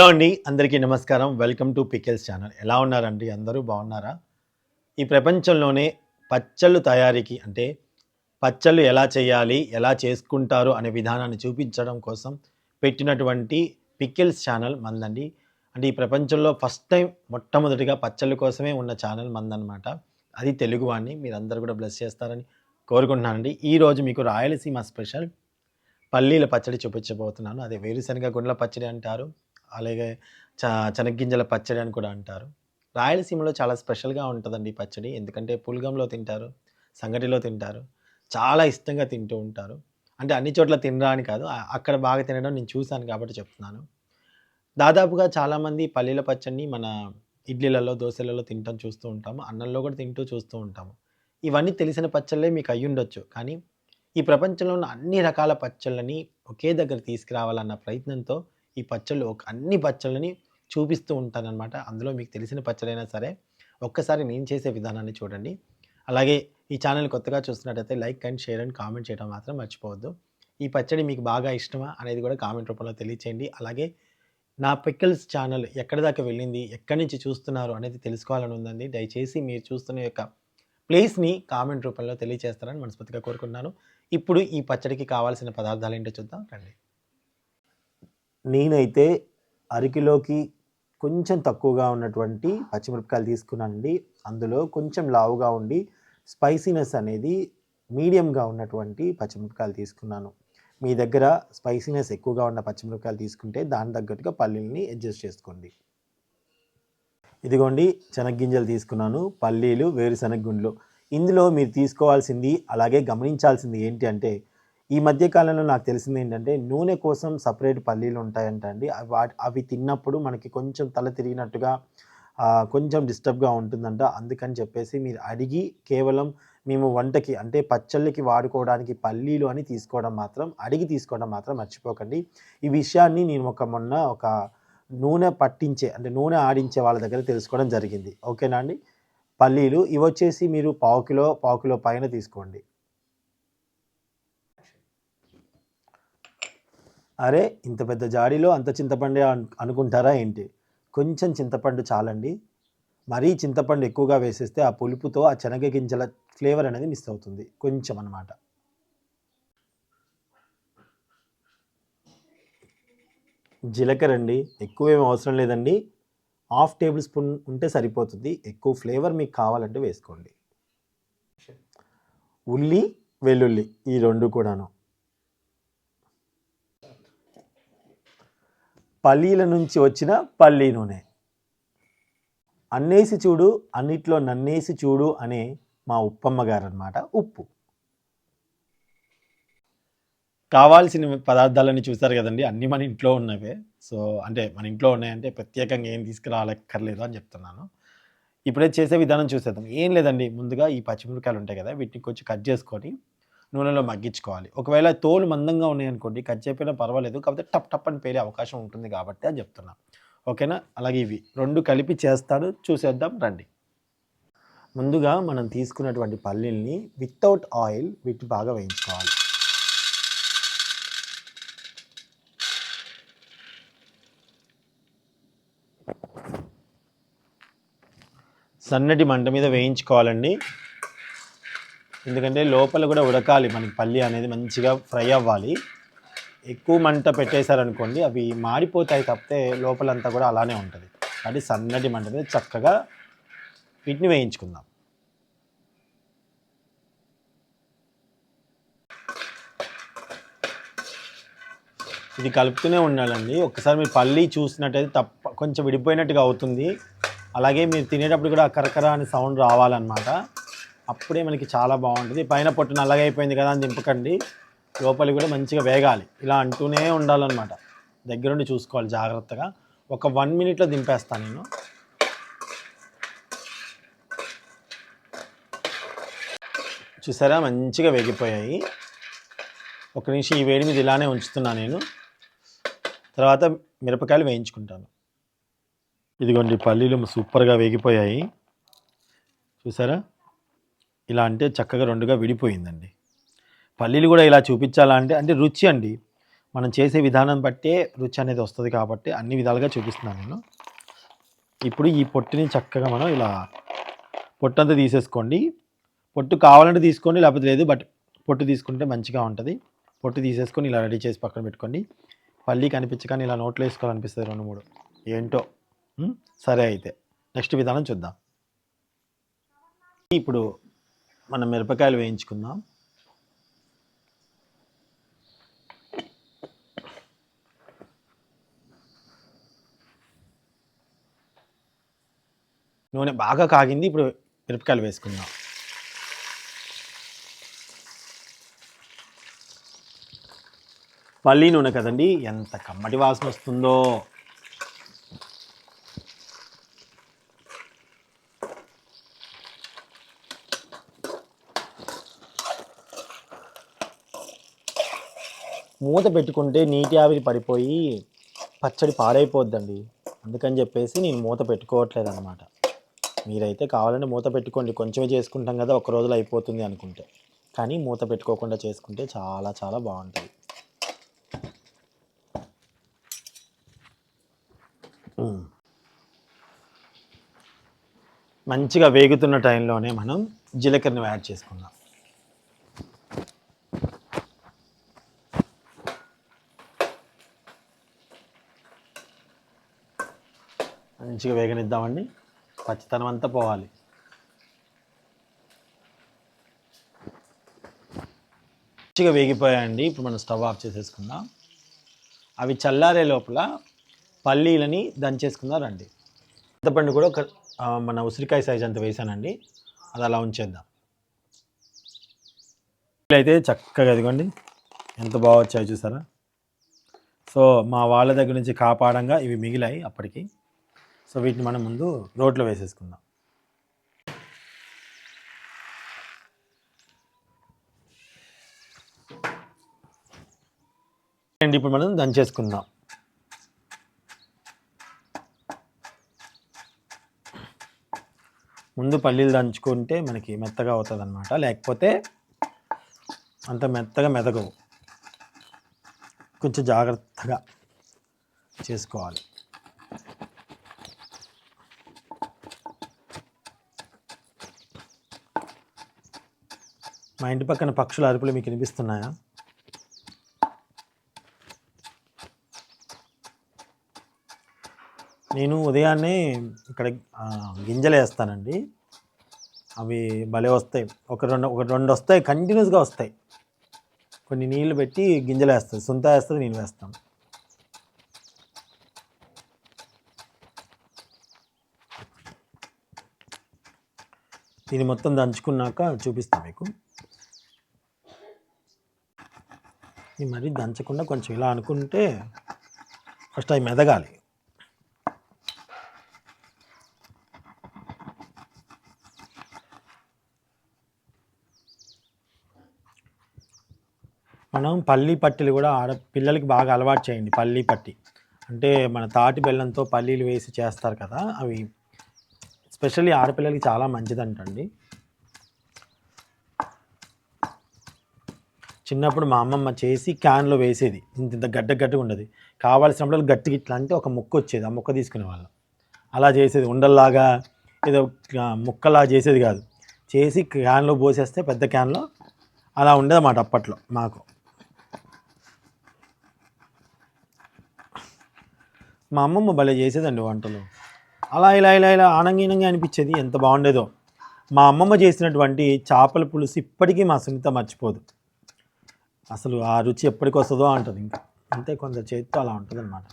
Hello అండి అందరికీ నమస్కారం. Welcome to pickles channel. ఎలా ఉన్నారండి? అందరూ బాగున్నారా? ఈ ప్రపంచంలోనే పచ్చళ్ళు తయారీకి అంటే పచ్చళ్ళు ఎలా చేయాలి ఎలా చేసుకుంటారు అనే విధానాన్ని చూపించడం కోసం పెట్టినటువంటి పికెల్స్ ఛానల్ మందండి. అంటే ఈ ప్రపంచంలో ఫస్ట్ టైం మొట్టమొదటిగా పచ్చళ్ళ కోసమే ఉన్న ఛానల్ మందనమాట అది తెలుగు వాడిని. మీరందరూ కూడా బ్లెస్ చేస్తారని కోరుకుంటున్నానండి. ఈరోజు మీకు రాయలసీమ స్పెషల్ పల్లీల పచ్చడి చూపించబోతున్నాను. అదే వేరుశనగ గుండ్ల పచ్చడి అంటారు. అలాగే చ చెనగ్గింజల పచ్చడి అని కూడా అంటారు. రాయలసీమలో చాలా స్పెషల్గా ఉంటుందండి పచ్చడి. ఎందుకంటే పులగంలో తింటారు సంగటిలో తింటారు చాలా ఇష్టంగా తింటూ ఉంటారు. అంటే అన్ని చోట్ల తినరా అని కాదు అక్కడ బాగా తినడం నేను చూశాను కాబట్టి చెప్తున్నాను. దాదాపుగా చాలామంది పల్లీల పచ్చడిని మన ఇడ్లీలలో దోశలలో తింటాం చూస్తూ ఉంటాము. అన్నంలో కూడా తింటూ చూస్తూ ఉంటాము. ఇవన్నీ తెలిసిన పచ్చళ్ళే మీకు అయ్యుండొచ్చు కానీ ఈ ప్రపంచంలో ఉన్న అన్ని రకాల పచ్చళ్ళని ఒకే దగ్గర తీసుకురావాలన్న ప్రయత్నంతో ఈ పచ్చళ్ళు ఒక అన్ని పచ్చళ్ళని చూపిస్తూ ఉంటానన్నమాట. అందులో మీకు తెలిసిన పచ్చడైనా సరే ఒక్కసారి నేను చేసే విధానాన్ని చూడండి. అలాగే ఈ ఛానల్ కొత్తగా చూస్తున్నట్టయితే like and share and comment చేయడం మాత్రం మర్చిపోవద్దు. ఈ పచ్చడి మీకు బాగా ఇష్టమా అనేది కూడా కామెంట్ రూపంలో తెలియచేయండి. అలాగే నా పిక్కల్స్ ఛానల్ ఎక్కడి దాకా వెళ్ళింది ఎక్కడి నుంచి చూస్తున్నారు అనేది తెలుసుకోవాలని ఉందండి. దయచేసి మీరు చూస్తున్న యొక్క ప్లేస్ని కామెంట్ రూపంలో తెలియజేస్తారని మనస్ఫూర్తిగా కోరుకుంటున్నాను. ఇప్పుడు ఈ పచ్చడికి కావాల్సిన పదార్థాలు ఏంటో చూద్దాం రండి. నేనైతే అరకిలోకి కొంచెం తక్కువగా ఉన్నటువంటి పచ్చిమిరపకాయలు తీసుకున్నానండి. అందులో కొంచెం లావుగా ఉండి స్పైసీనెస్ అనేది మీడియంగా ఉన్నటువంటి పచ్చిమిరపకాయలు తీసుకున్నాను. మీ దగ్గర స్పైసీనెస్ ఎక్కువగా ఉన్న పచ్చిమిరపకాయలు తీసుకుంటే దాని తగ్గట్టుగా పల్లీలని అడ్జస్ట్ చేసుకోండి. ఇదిగోండి శనగ్గింజలు తీసుకున్నాను. పల్లీలు వేరుశనగ గుండ్లు ఇందులో మీరు తీసుకోవాల్సింది అలాగే గమనించాల్సింది ఏంటి అంటే ఈ మధ్య కాలంలో నాకు తెలిసింది ఏంటంటే నూనె కోసం సపరేట్ పల్లీలు ఉంటాయంట అండి. అవి వాటి అవి తిన్నప్పుడు మనకి కొంచెం తల తిరిగినట్టుగా కొంచెం డిస్టర్బ్గా ఉంటుందంట. అందుకని చెప్పేసి మీరు అడిగి కేవలం మేము వంటకి అంటే పచ్చళ్ళకి వాడుకోవడానికి పల్లీలు అని తీసుకోవడం మాత్రం అడిగి తీసుకోవడం మాత్రం మర్చిపోకండి. ఈ విషయాన్ని నేను ఒక మొన్న ఒక నూనె పట్టించే అంటే నూనె ఆడించే వాళ్ళ దగ్గర తెలుసుకోవడం జరిగింది. ఓకేనా అండి? పల్లీలు ఇవి వచ్చేసి మీరు పావు కిలో పావు కిలో పైన తీసుకోండి. అరే ఇంత పెద్ద జాడీలో అంత చింతపండు అనుకుంటారా ఏంటి? కొంచెం చింతపండు చాలండి. మరీ చింతపండు ఎక్కువగా వేసేస్తే ఆ పులుపుతో ఆ శనగ గింజల ఫ్లేవర్ అనేది మిస్ అవుతుంది. కొంచెం అన్నమాట. జీలకర్ర అండి ఎక్కువ ఏం అవసరం లేదండి. హాఫ్ టేబుల్ స్పూన్ ఉంటే సరిపోతుంది. ఎక్కువ ఫ్లేవర్ మీకు కావాలంటే వేసుకోండి. ఉల్లి వెల్లుల్లి ఈ రెండు కూడాను. పల్లీల నుంచి వచ్చిన పల్లీ నూనె. అన్నేసి చూడు అన్నిట్లో నన్నేసి చూడు అనే మా ఉప్పమ్మ గారు అనమాట ఉప్పు. కావాల్సిన పదార్థాలని చూసారు కదండి అన్నీ మన ఇంట్లో ఉన్నవే. సో అంటే మన ఇంట్లో ఉన్నాయంటే ప్రత్యేకంగా ఏం తీసుకురాలక్కర్లేదు అని చెప్తున్నాను. ఇప్పుడే చేసే విధానం చూసేద్దాం. ఏం లేదండి ముందుగా ఈ పచ్చిమిరపకాయలు ఉంటాయి కదా వీటిని కొంచెం కట్ చేసుకొని నూనెలో మగ్గించుకోవాలి. ఒకవేళ తోలు మందంగా ఉన్నాయనుకోండి కట్ చేయకపోయినా పర్వాలేదు. కాకపోతే టప్ టప్ అని పేరే అవకాశం ఉంటుంది కాబట్టి అని చెప్తున్నా. ఓకేనా? అలాగే ఇవి రెండు కలిపి చేస్తాను. చూసేద్దాం రండి. ముందుగా మనం తీసుకున్నటువంటి పల్లీల్ని వితౌట్ ఆయిల్ వీటి బాగా వేయించుకోవాలి. సన్నటి మంట మీద వేయించుకోవాలండి. ఎందుకంటే లోపల కూడా ఉడకాలి. మనకి పల్లి అనేది మంచిగా ఫ్రై అవ్వాలి. ఎక్కువ మంట పెట్టేశారనుకోండి అవి మాడిపోతాయి తప్పితే లోపలంతా కూడా అలానే ఉంటుంది. అది సన్నటి మంట మీద చక్కగా వీటిని వేయించుకుందాం. ఇది కలుపుతూనే ఉండాలండి. ఒకసారి మీరు పల్లి చూసినట్టయితే తప్ప కొంచెం విడిపోయినట్టుగా అవుతుంది. అలాగే మీరు తినేటప్పుడు కూడా కరకర అనే సౌండ్ రావాలన్నమాట. అప్పుడే మనకి చాలా బాగుంటుంది. పైన పొట్టు నల్లగా అయిపోయింది కదా అని దింపకండి. లోపలి కూడా మంచిగా వేగాలి. ఇలా అంటూనే ఉండాలన్నమాట. దగ్గరుండి చూసుకోవాలి జాగ్రత్తగా. ఒక వన్ మినిట్లో దింపేస్తాను నేను. చూసారా? మంచిగా వేగిపోయాయి. ఒక నిమిషం ఈ వేడి మీద ఇలానే ఉంచుతున్నా నేను. తర్వాత మిరపకాయలు వేయించుకుంటాను. ఇదిగోండి పల్లీలు సూపర్గా వేగిపోయాయి. చూసారా? ఇలా అంటే చక్కగా రెండుగా విడిపోయిందండి. పల్లీలు కూడా ఇలా చూపించాలా అంటే అంటే రుచి అండి. మనం చేసే విధానం బట్టే రుచి అనేది వస్తుంది కాబట్టి అన్ని విధాలుగా చూపిస్తున్నాను నేను. ఇప్పుడు ఈ పొట్టుని చక్కగా మనం ఇలా పొట్టంతా తీసేసుకోండి. పొట్టు కావాలంటే తీసుకోండి లేకపోతే లేదు బట్ పొట్టు తీసుకుంటే మంచిగా ఉంటుంది. పొట్టు తీసేసుకొని ఇలా రెడీ చేసి పక్కన పెట్టుకోండి. పల్లి కనిపించగానే ఇలా నోట్లో వేసుకోవాలనిపిస్తుంది రెండు మూడు. ఏంటో? సరే అయితే. నెక్స్ట్ విధానం చూద్దాం. ఇప్పుడు మనం మిరపకాయలు వేయించుకుందాం. నూనె బాగా కాగింది ఇప్పుడు మిరపకాయలు వేసుకుందాం. పల్లి నూనె కదండి ఎంత కమ్మటి వాసన వస్తుందో. మూత పెట్టుకుంటే నీటి ఆవిరి పడిపోయి పచ్చడి పాడైపోద్దండి. అందుకని చెప్పేసి నేను మూత పెట్టుకోవట్లేదు అనమాట మీరైతే కావాలంటే మూత పెట్టుకోండి. కొంచెమే చేసుకుంటాం కదా ఒక రోజులో అయిపోతుంది అనుకుంటే. కానీ మూత పెట్టుకోకుండా చేసుకుంటే చాలా చాలా బాగుంటుంది. మంచిగా వేగుతున్న టైంలోనే మనం జీలకర్రని యాడ్ చేసుకుందాం. మంచిగా వేగనిద్దామండి. పచ్చితనం అంతా పోవాలి. మంచిగా వేగిపోయాయండి. ఇప్పుడు మనం స్టవ్ ఆఫ్ చేసేసుకుందాం. అవి చల్లారే లోపల పల్లీలని దంచేసుకుందాం రండి. చింతపండు కూడా ఒక మన ఉసిరికాయ సైజ్ అంత వేసానండి. అది అలా ఉంచేద్దాం. అయితే చక్కగా ఇదిగోండి. ఎంత బాగా వచ్చాయో చూసారా? సో మా వాళ్ళ దగ్గర నుంచి కాపాడంగా ఇవి మిగిలాయి అప్పటికి. సో వీటిని మనం ముందు రోట్లో వేసేసుకుందాం. అండ్ ఇప్పుడు మనం దంచేసుకుందాం ముందు పల్లీలు దంచుకుంటే మనకి మెత్తగా అవుతుంది అనమాట లేకపోతే అంత మెత్తగా మెదగవు. కొంచెం జాగ్రత్తగా చేసుకోవాలి. మా ఇంటి పక్కన పక్షుల అరుపులు మీకు వినిపిస్తున్నాయా? నేను ఉదయాన్నే ఇక్కడ గింజలు వేస్తానండి. అవి భలే వస్తాయి. ఒక రెండు ఒక రెండు వస్తాయి కంటిన్యూస్గా వస్తాయి. కొన్ని నీళ్ళు పెట్టి గింజలు వేస్తుంది సొంత వేస్తుంది నేను వేస్తాను. దీన్ని మొత్తం దంచుకున్నాక చూపిస్తాను మీకు. ఇది మరీ దంచకుండా కొంచెం ఇలా అనుకుంటే ఫస్ట్ అవి మెదగాలి. మనం పల్లీ పట్టీలు కూడా ఆడ పిల్లలకి బాగా అలవాటు చేయండి పల్లీ పట్టి. అంటే మన తాటి బెల్లంతో పల్లీలు వేసి చేస్తారు కదా అవి స్పెషల్లీ ఆడపిల్లలకి చాలా మంచిదంటండి. చిన్నప్పుడు మా అమ్మమ్మ చేసి క్యాన్లో వేసేది. ఇంత ఇంత గడ్డ గడ్డగా ఉండదు. కావాల్సినప్పుడు గట్టిగా ఇట్లా అంటే ఒక ముక్క వచ్చేది. ఆ ముక్క తీసుకునే వాళ్ళం. అలా చేసేది. ఉండల్లాగా ఏదో ముక్కలా చేసేది కాదు. చేసి క్యాన్లో పోసేస్తే పెద్ద క్యాన్లో అలా ఉండేది అన్నమాట అప్పట్లో మాకు. మా అమ్మమ్మ భలే చేసేదండి వంటలు. అలా ఇలా ఇలా ఇలా ఆనంగీనంగా అనిపించేది. ఎంత బాగుండేదో. మా అమ్మమ్మ చేసినటువంటి చేపల పులుసు ఇప్పటికీ మా సునీత మర్చిపోదు. అసలు ఆ రుచి ఎప్పటికి వస్తుందో అంటుంది ఇంకా. అంతే కొంత చేతితో అలా ఉంటుంది అనమాట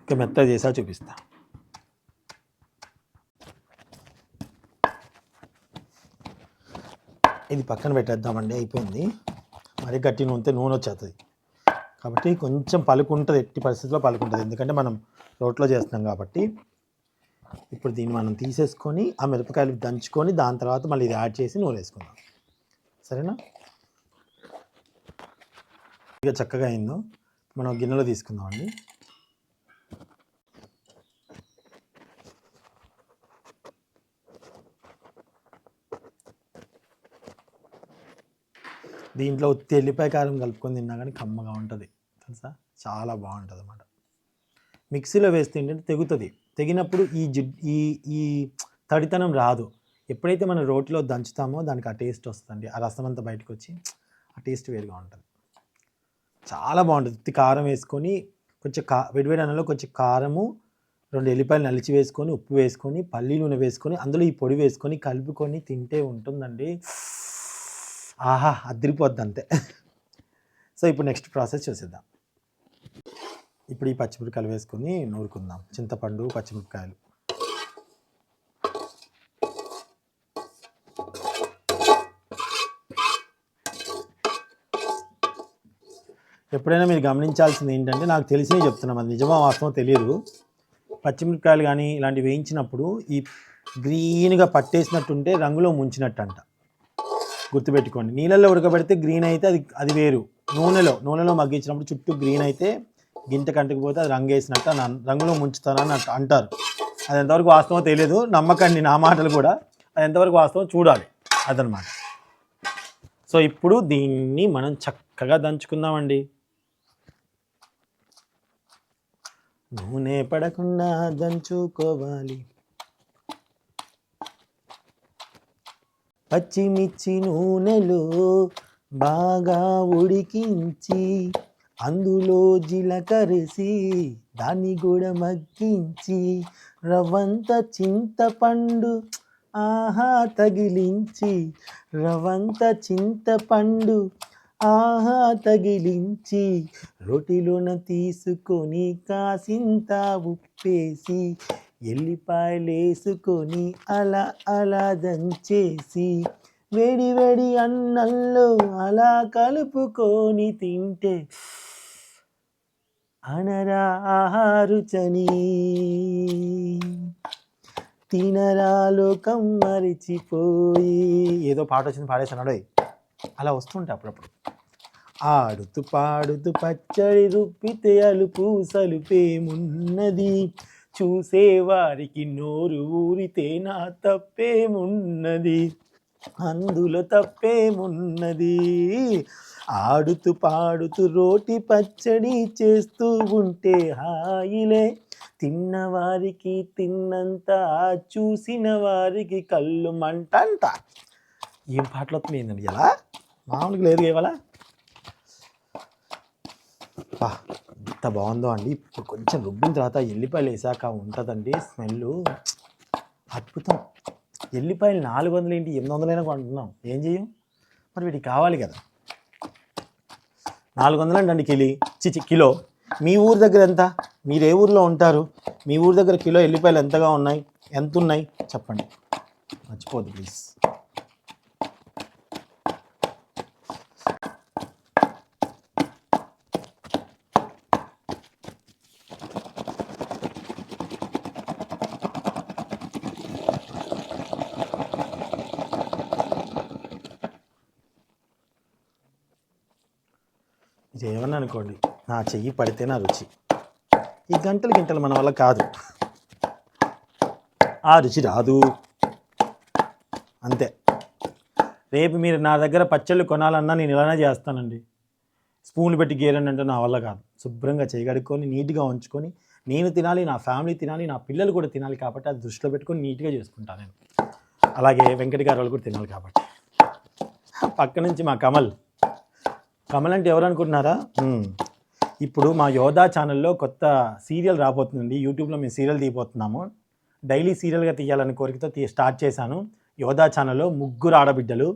ఇంకా మెత్తగా చేసా చూపిస్తా. ఇది పక్కన పెట్టేద్దామండి. అయిపోయింది. మరి గట్టి నూనె నూనె వచ్చేస్తుంది కాబట్టి కొంచెం పలుకుంటుంది ఎట్టి పరిస్థితిలో పలుకుంటుంది. ఎందుకంటే మనం రోట్లో చేస్తున్నాం కాబట్టి ఇప్పుడు దీన్ని మనం తీసేసుకొని ఆ మిరపకాయలు దంచుకొని దాని తర్వాత మళ్ళీ ఇది యాడ్ చేసి నూనె వేసుకుందాం. సరేనా? ఇక చక్కగా అయిందో. మనం గిన్నెలో తీసుకుందాం దీంట్లో ఉత్తి ఎల్లిపాయ కారం కలుపుకొని తిన్నా కానీ కమ్మగా ఉంటుంది. తెలుసా? చాలా బాగుంటుంది అన్నమాట మిక్సీలో వేస్తే ఏంటంటే తెగుతుంది. తెగినప్పుడు ఈ జిడ్ ఈ ఈ తడితనం రాదు. ఎప్పుడైతే మనం రోటిలో దంచుతామో దానికి ఆ టేస్ట్ వస్తుందండి. ఆ రసం అంతా బయటకు వచ్చి ఆ టేస్ట్ వేరుగా ఉంటుంది. చాలా బాగుంటుంది. ఉత్తి కారం వేసుకొని కొంచెం కా వేడివేడి అన్నంలో కొంచెం కారము రెండు ఎల్లిపాయలు నలిచి వేసుకొని ఉప్పు వేసుకొని పల్లి నూనె వేసుకొని అందులో ఈ పొడి వేసుకొని కలుపుకొని తింటే ఉంటుందండి. ఆహా అదిరిపోద్ది అంతే సో ఇప్పుడు నెక్స్ట్ ప్రాసెస్ చూసేద్దాం. ఇప్పుడు ఈ పచ్చిమిరపకాయలు వేసుకొని నూరుకుందాం. చింతపండు పచ్చిమిరపకాయలు. ఎప్పుడైనా మీరు గమనించాల్సింది ఏంటంటే నాకు తెలిసినవి చెప్తున్నాం అది నిజమా వాస్తవం తెలియదు. పచ్చిమిరపకాయలు కానీ ఇలాంటివి వేయించినప్పుడు ఈ గ్రీన్గా పట్టేసినట్టుంటే రంగులో ముంచినట్టు అంట గుర్తుపెట్టుకోండి. నీళ్ళల్లో ఉడకబెడితే గ్రీన్ అయితే అది అది వేరు. నూనెలో నూనెలో మగ్గించినప్పుడు చుట్టూ గ్రీన్ అయితే గింట కంటికి పోతే అది రంగు వేసినట్టు రంగులో ముంచుతానని అంటారు. అది ఎంతవరకు వాస్తవం తెలియదు. నమ్మకండి నా మాటలు కూడా. అది ఎంతవరకు వాస్తవం చూడాలి. అదనమాట. సో ఇప్పుడు దీన్ని మనం చక్కగా దంచుకుందామండి. నూనె పడకుండా దంచుకోవాలి. పచ్చిమిర్చి నూనెలో బాగా ఉడికించి అందులో జీలకరిసి దాన్ని కూడా మగ్గించి రవ్వంత చింతపండు ఆహా తగిలించి రవంత చింతపండు ఆహా తగిలించి రొట్టెలోన తీసుకొని కాసింత ఉప్పేసి ఎల్లిపాయలేసుకొని అలా అలా దంచేసి వేడి వేడి అన్నంలో అలా కలుపుకొని తింటే అనరా ఆహారుచని. తినరా లోకం మరిచిపోయి. ఏదో పాట వచ్చింది పాడేసాడు అలా వస్తుంటే అప్పుడప్పుడు. ఆడుతూ పాడుతూ పచ్చడి రుప్పితే అలుపు సలుపేమున్నది. చూసేవారికి నోరు ఊరితే నా తప్పేమున్నది? అందులో తప్పేమున్నది? ఆడుతూ పాడుతూ రోటి పచ్చడి చేస్తూ ఉంటే హాయిలే. తిన్నవారికి తిన్నంత చూసిన వారికి కళ్ళు మంటంట. ఏం పాటలు వస్తుంది ఎలా మామూలుగా లేదు ఇవాళ? ఎంత బాగుందో అండి. ఇప్పుడు కొంచెం రుబ్బిన తర్వాత ఎల్లిపాయలు వేసాక ఉంటుందండి స్మెల్ అద్భుతం. ఎల్లిపాయలు నాలుగు వందలు ఏంటి ఎనిమిది వందలైనా కొంటున్నాం. ఏం చేయం మరి వీటికి కావాలి కదా. నాలుగు వందలు అండి కిలి. చిచి కిలో. మీ ఊరి దగ్గర ఎంత? మీరు ఏ ఊర్లో ఉంటారు? మీ ఊరి దగ్గర కిలో ఎల్లిపాయలు ఎంతగా ఉన్నాయి? ఎంత ఉన్నాయి చెప్పండి. మర్చిపోద్దు ప్లీజ్. అనుకోండి నా చెయ్యి పడితే నా రుచి. ఈ గంటలు గింటలు మన వల్ల కాదు. ఆ రుచి రాదు. అంతే. రేపు మీరు నా దగ్గర పచ్చళ్ళు కొనాలన్నా నేను ఇలానే చేస్తానండి. స్పూన్లు పెట్టి గేరండి అంటే నా వల్ల కాదు. శుభ్రంగా చేయగడుక్కొని నీట్గా ఉంచుకొని నేను తినాలి నా ఫ్యామిలీ తినాలి నా పిల్లలు కూడా తినాలి కాబట్టి అది దృష్టిలో పెట్టుకొని నీట్గా చేసుకుంటాను నేను. అలాగే వెంకట గారు వాళ్ళు కూడా తినాలి కాబట్టి. పక్క నుంచి మా కమల్ కమల్ అంటే ఎవరు అనుకుంటున్నారా. ఇప్పుడు మా యోధా ఛానల్లో కొత్త సీరియల్ రాబోతుందండి. యూట్యూబ్లో మేము సీరియల్ తీయబోతున్నాము. డైలీ సీరియల్గా తీయాలని కోరికతో తీ స్టార్ట్ చేశాను. యోధా ఛానల్లో ముగ్గురు ఆడబిడ్డలు.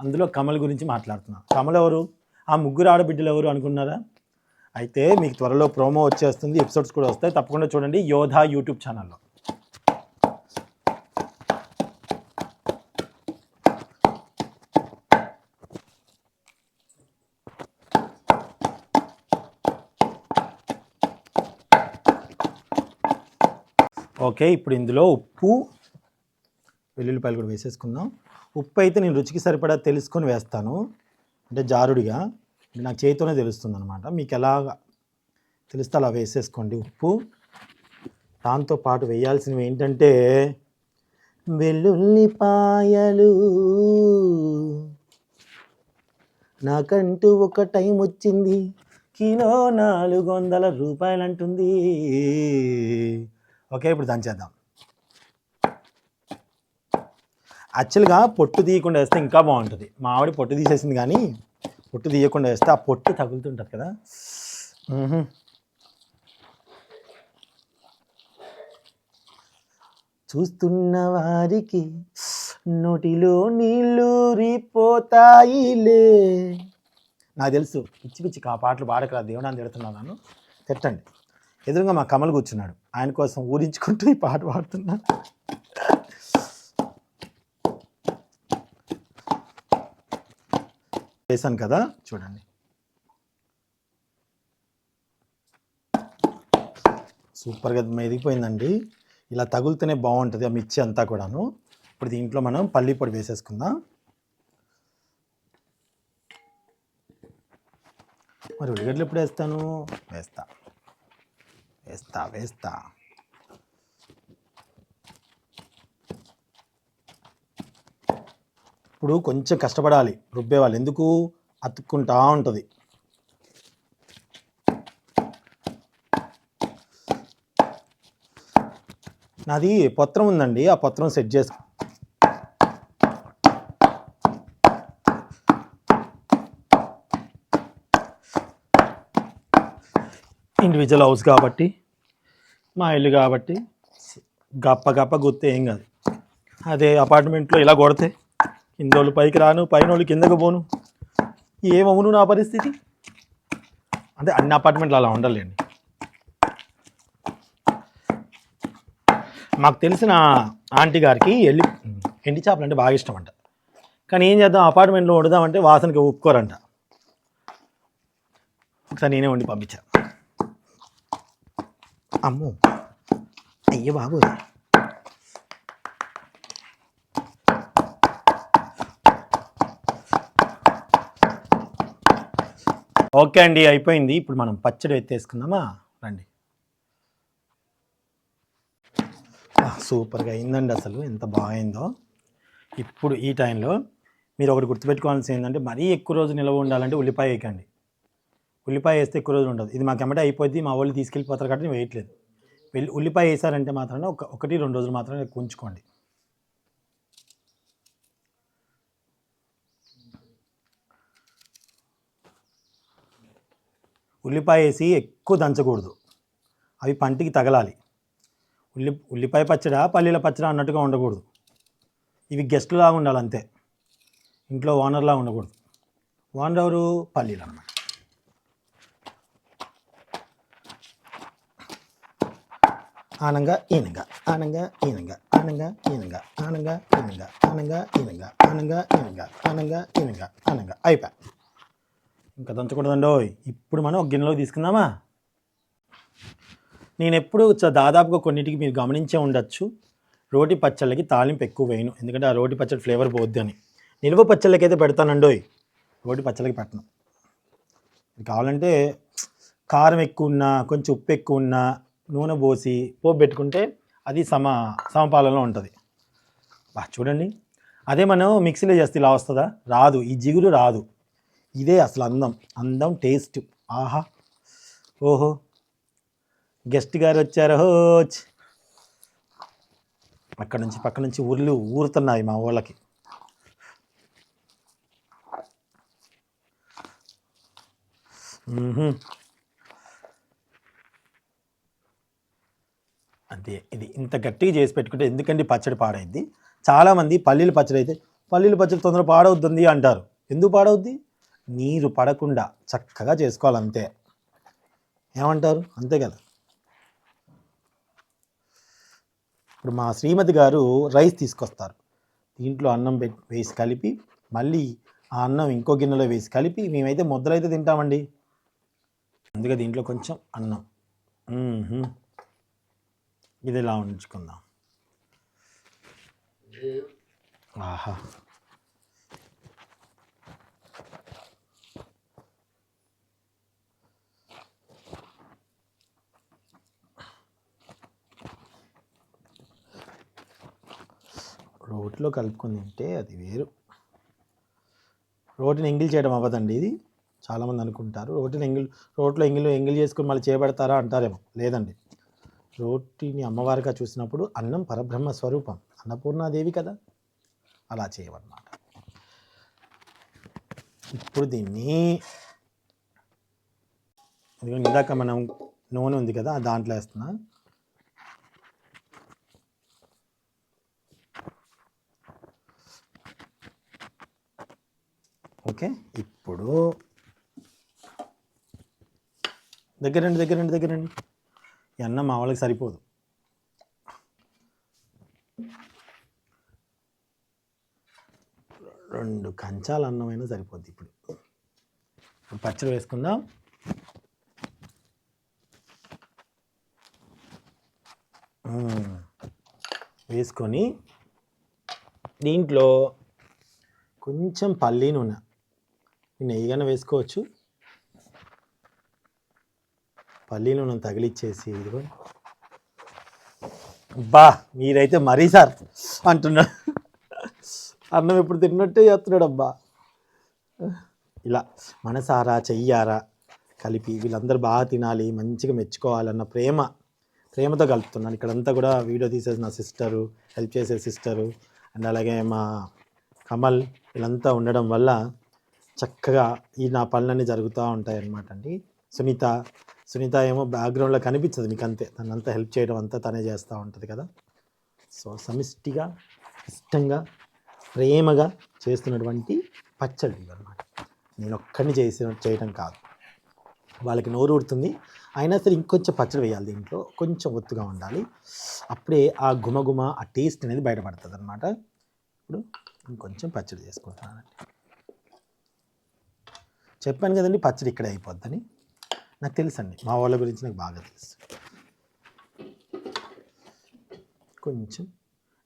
అందులో కమల్ గురించి మాట్లాడుతున్నాను కమల్ ఎవరు? ఆ ముగ్గురు ఆడబిడ్డలు ఎవరు అనుకున్నారా అయితే మీకు త్వరలో ప్రోమో వచ్చేస్తుంది. ఎపిసోడ్స్ కూడా వస్తాయి. తప్పకుండా చూడండి యోధా యూట్యూబ్ ఛానల్లో. ఓకే ఇప్పుడు ఇందులో ఉప్పు వెల్లుల్లిపాయలు కూడా వేసేసుకుందాం. ఉప్పు అయితే నేను రుచికి సరిపడా తెలుసుకొని వేస్తాను. అంటే జారుడిగా. నాకు చేతితోనే తెలుస్తుంది అనమాట మీకు ఎలాగా తెలిస్తే అలా వేసేసుకోండి ఉప్పు. దాంతో పాటు వేయాల్సినవి ఏంటంటే వెల్లుల్లిపాయలు. నాకంటూ ఒక టైం వచ్చింది. కిలో నాలుగు వందల రూపాయలు అంటుంది ఓకే ఇప్పుడు దంచేద్దాం యాక్చువల్గా పొట్టు తీయకుండా వేస్తే ఇంకా బాగుంటుంది. మా ఆవిడ పొట్టు తీసేసింది కానీ పొట్టు తీయకుండా వేస్తే ఆ పొట్టు తగులుతుంటుంది కదా. చూస్తున్న వారికి నోటిలో నీళ్ళూరిపోతాయిలే నాకు తెలుసు పిచ్చి పిచ్చి ఆ పాటలు పాడకరా దేవుడాన్ని తిడుతున్నాను. నన్ను తిట్టండి. ఎదురుగా మా కమల్ కూర్చున్నాడు. ఆయన కోసం ఊరించుకుంటూ ఈ పాట పాడుతున్నా. చేశాను కదా? చూడండి. సూపర్గా మెదిగిపోయిందండి. ఇలా తగులుతూనే బాగుంటుంది ఆ మిర్చి అంతా కూడాను. ఇప్పుడు దీంట్లో మనం పల్లి పొడి వేసేసుకుందాం. మరి ఉల్లిగడ్డలు ఎప్పుడు వేస్తాను? వేస్తాను వేస్తా వేస్తా ఇప్పుడు కొంచెం కష్టపడాలి. రుబ్బేవాళ్ళు ఎందుకు? అతుక్కుంటా ఉంటుంది. నాది పత్రం ఉందండి. ఆ పత్రం సెట్ చేసు ఇండివిజువల్ హౌస్ కాబట్టి మా ఇల్లు కాబట్టి గప్ప గప్ప గుర్తే ఏం కాదు. అదే అపార్ట్మెంట్లో ఇలా కొడితే కిందోళ్ళు పైకి రాను పైన వాళ్ళు కిందకు పోను. ఏమవును నా పరిస్థితి? అంటే అన్ని అపార్ట్మెంట్లు అలా ఉండలేండి. మాకు తెలిసిన ఆంటీ గారికి వెళ్ళి ఎండి చేపలు అంటే బాగా ఇష్టం అంట కానీ ఏం చేద్దాం అపార్ట్మెంట్లో వండుదామంటే వాసనకి ఒప్పుకోరంట. ఒకసారి నేనే వండి పంపించా. అమ్ము! అయ్యో బాబు ఓకే అండి అయిపోయింది. ఇప్పుడు మనం పచ్చడి ఎత్తేసుకుందామా? రండి. సూపర్గా అయిందండి అసలు. ఎంత బాగైందో. ఇప్పుడు ఈ టైంలో మీరు ఒకటి గుర్తుపెట్టుకోవాల్సింది ఏంటంటే మరీ ఎక్కువ రోజు నిల్వ ఉండాలంటే ఉల్లిపాయ వేయకండి. ఉల్లిపాయ వేస్తే ఎక్కువ రోజులు ఉండదు. ఇది మాకు ఎమ్మటే అయిపోద్ది మా వాళ్ళు తీసుకెళ్ళిపోతారు కాబట్టి నేను వేయట్లేదు. వెళ్ళి ఉల్లిపాయ వేసారంటే మాత్రమే ఒక ఒకటి రెండు రోజులు మాత్రమే ఎక్కువ ఉంచుకోండి. ఉల్లిపాయ వేసి ఎక్కువ దంచకూడదు. అవి పంటికి తగలాలి. ఉల్లి ఉల్లిపాయ పచ్చడా పల్లీల పచ్చడా అన్నట్టుగా ఉండకూడదు. ఇవి గెస్టులాగా ఉండాలి అంతే ఇంట్లో ఓనర్లా ఉండకూడదు. ఓనర్ ఎవరు? పల్లీలు అన్నమాట. ఆనంగా ఈనంగా ஆனங்க ఈనంగా ஆனங்க ஈனுங்க ஆனங்க ஈனுங்க ఆనంగా ஈனுங்க ఆనంగా ఈనంగా ఆనంగా ఈనంగా ఆనంగా. అయిపోయా ఇంకా దంచకూడదండో ఇప్పుడు మనం ఒక గిన్నెలో తీసుకుందామా? నేను ఎప్పుడు దాదాపుగా కొన్నిటికి మీరు గమనించే ఉండొచ్చు. రోటి పచ్చళ్ళకి తాలింపు ఎక్కువ వేయను. ఎందుకంటే ఆ రోటి పచ్చడి ఫ్లేవర్ పోద్ది అని. నిల్వ పచ్చళ్ళకి అయితే పెడతానండోయ్. రోటి పచ్చళ్ళకి పెట్టను. కావాలంటే కారం ఎక్కువ ఉన్నా కొంచెం ఉప్పు ఎక్కువ ఉన్నా నూనె పోసి పోపు పెట్టుకుంటే అది సమ సమపాలనలో ఉంటుంది. బా చూడండి. అదే మనం మిక్సీలో చేస్తే ఇలా వస్తుందా? రాదు. ఈ జిగురు రాదు. ఇదే అసలు అందం. అందం టేస్ట్. ఆహా. ఓహో. గెస్ట్ గారు వచ్చారు. హోచ్ అక్కడ నుంచి పక్క నుంచి ఊర్లు ఊరుతున్నాయి మా ఊళ్ళకి అంతే ఇది ఇంత గట్టిగా చేసి పెట్టుకుంటే ఎందుకంటే పచ్చడి పాడైద్ది? చాలామంది పల్లీల పచ్చడి అయితే పల్లీల పచ్చడి తొందరగా పాడవుద్ది అంటారు. ఎందుకు పాడవుద్ది? నీరు పడకుండా చక్కగా చేసుకోవాలి అంతే ఏమంటారు? అంతే కదా. ఇప్పుడు మా శ్రీమతి గారు రైస్ తీసుకొస్తారు. దీంట్లో అన్నం పెట్టి వేసి కలిపి మళ్ళీ ఆ అన్నం ఇంకో గిన్నెలో వేసి కలిపి మేమైతే ముద్దలైతే తింటామండి. అందుకే దీంట్లో కొంచెం అన్నం. ఇది ఇలా ఉంచుకుందాం. ఆహా. రోట్లో కలుపుకొని తింటే అది వేరు. రోటిని ఎంగిల్ చేయడం అవ్వదండి ఇది. చాలామంది అనుకుంటారు రోటిని ఎంగిల్ రోట్లో ఎంగిల్ ఎంగిల్ చేసుకుని మళ్ళీ చేపడతారా అంటారేమో. లేదండి. రోటిని అమ్మవారిగా చూసినప్పుడు అన్నం పరబ్రహ్మ స్వరూపం అన్నపూర్ణాదేవి కదా? అలా చేయమన్నమాట ఇప్పుడు దీన్ని ఇందాక మనం నూనె ఉంది కదా దాంట్లో వేస్తున్నా. ఓకే ఇప్పుడు దగ్గరండి దగ్గరండి దగ్గరండి ఈ అన్నం మా వాళ్ళకి సరిపోదు. రెండు కంచాల అన్నమైనా సరిపోద్ది ఇప్పుడు. పచ్చడి వేసుకుందాం. వేసుకొని దీంట్లో కొంచెం పల్లి నూనె నెయ్యిగానే వేసుకోవచ్చు. పల్లి మనం తగిలిచ్చేసి ఇదిగో. బా మీరైతే మరీ సార్ అంటున్నాడు అన్నం ఇప్పుడు తిన్నట్టే చేస్తున్నాడు అబ్బా ఇలా మనసారా చెయ్యారా కలిపి వీళ్ళందరూ బాగా తినాలి మంచిగా మెచ్చుకోవాలన్న ప్రేమ ప్రేమతో కలుపుతున్నాను. ఇక్కడంతా కూడా వీడియో తీసేసి నా సిస్టరు హెల్ప్ చేసే సిస్టరు అండ్ అలాగే మా కమల్ వీళ్ళంతా ఉండడం వల్ల చక్కగా ఈ నా పనులన్నీ జరుగుతూ ఉంటాయన్నమాట అండి. సునీత సునీత ఏమో బ్యాక్గ్రౌండ్లో కనిపించదు మీకు అంతే తనంతా హెల్ప్ చేయడం అంతా తనే చేస్తూ ఉంటుంది కదా. సో సమిష్టిగా ఇష్టంగా ప్రేమగా చేస్తున్నటువంటి పచ్చడి అనమాట నేను ఒక్కడిని చేసి చేయడం కాదు. వాళ్ళకి నోరు ఊడుతుంది అయినా సరే ఇంకొంచెం పచ్చడి వేయాలి దీంట్లో. కొంచెం ఒత్తుగా ఉండాలి. అప్పుడే ఆ గుమగుమ ఆ టేస్ట్ అనేది బయటపడుతుంది అనమాట ఇప్పుడు ఇంకొంచెం పచ్చడి చేసుకుంటున్నానండి చెప్పాను కదండి పచ్చడి ఇక్కడే అయిపోద్దని. నాకు తెలుసండి. మా వాళ్ళ గురించి నాకు బాగా తెలుసు. కొంచెం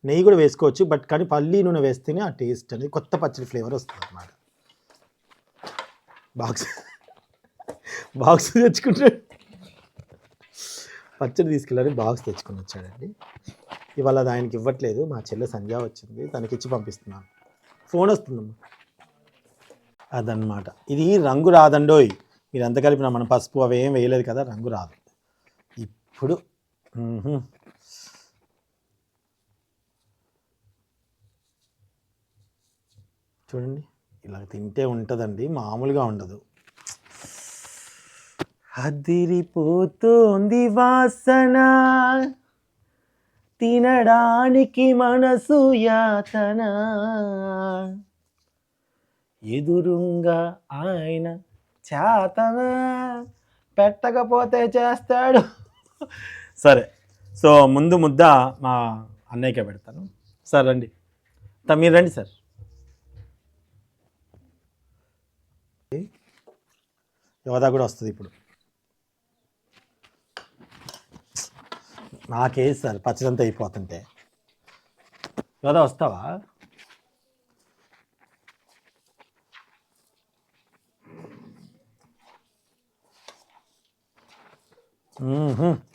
నెయ్యి కూడా వేసుకోవచ్చు. బట్ కానీ పల్లి నూనె వేస్తేనే ఆ టేస్ట్ అనేది కొత్త పచ్చడి ఫ్లేవర్ వస్తుంది అన్నమాట బాక్స్ బాక్స్ తెచ్చుకుంటాడు పచ్చడి తీసుకెళ్ళాలి బాక్స్ తెచ్చుకుని వచ్చాడండి. ఇవాళ అది ఆయనకి ఇవ్వట్లేదు. మా చెల్లె సంధ్య వచ్చింది. తనకి ఇచ్చి పంపిస్తున్నాను. ఫోన్ వస్తుందమ్మా. అదనమాట ఇది రంగు రాదండోయ్. మీరు ఎంత కలిపినా మనం పసుపు అవి ఏం వేయలేదు కదా రంగు రాదు. ఇప్పుడు చూడండి ఇలా తింటే ఉంటుందండి మామూలుగా ఉండదు. అదిరిపోతోంది వాసన తినడానికి మనసు యాతన. ఎదురుంగా ఆయన చేతన? పెట్టకపోతే చేస్తాడు. సరే. సో ముందు ముద్ద మా అన్నయ్యకే పెడతాను. సార్ రండి. త- మీరు రండి సార్. యోధా కూడా వస్తుంది ఇప్పుడు. నాకేది సార్ పచ్చడంతా అయిపోతుంటే. యోధా వస్తావా?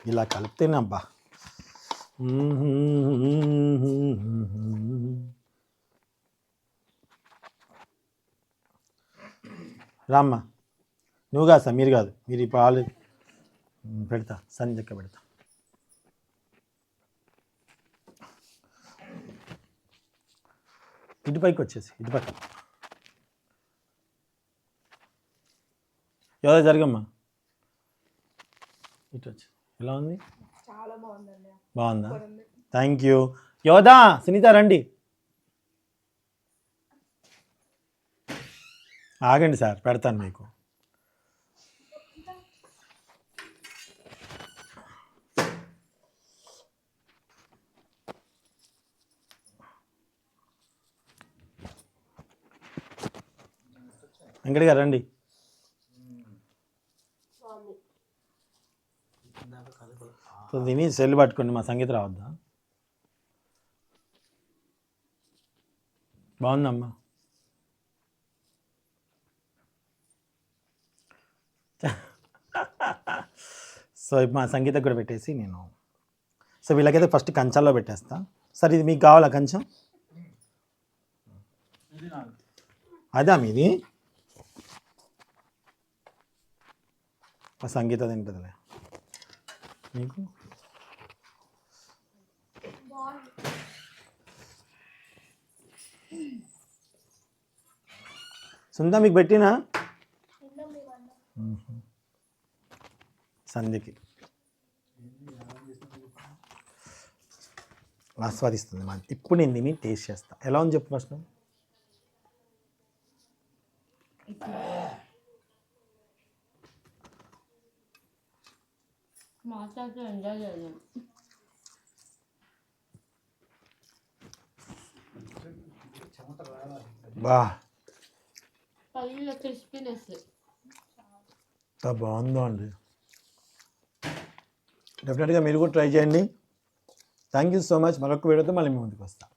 ఇలా కలిపితేనే అబ్బా మ్మ్హ్మ్. రామ్మా. నువ్వు కాదు సార్ మీరు కాదు. మీరు ఇప్పుడు ఆల్రెడీ పెడతా. సంజక్క పెడతా. ఇటు పైకి వచ్చేసి ఇటు పైకి ఎవరో జరగమ్మా? ఇటు వచ్చి ఎలా ఉంది? చాలా బాగుందండి. బాగుందా? థ్యాంక్ యూ యోధా సునీత రండి. ఆగండి సార్ పెడతాను మీకు. వెంకట గారు రండి. సో దీని సెల్ పట్టుకోండి మా సంగీత రావద్దా? బాగుందమ్మా. సో ఇప్పుడు మా సంగీత కూడా పెట్టేసి నేను. సో వీళ్ళకైతే ఫస్ట్ కంచాల్లో పెట్టేస్తా. సార్ ఇది మీకు కావాలా కంచం? అదా మీది? ఆ సంగీత తింటుందిలే. మీకు? సుందా మీకు పెట్టినా? మ్మ్. సంధ్యకి. ఆస్వాదిస్తుంది మా ఇప్పుడు నేను దీన్ని టేస్ట్ చేస్తా. ఎలా ఉంది చెప్పు ఫస్ట్ మాట్లాడుతూ ఎంజాయ్ చేయలేము పల్లీలో క్రిస్పీనెస్ ఎంత బాగుందో అండి. డెఫినెట్గా మీరు కూడా ట్రై చేయండి. థ్యాంక్ యూ సో మచ్ మరొక వీడియోతో మళ్ళీ మీ ముందుకు వస్తాను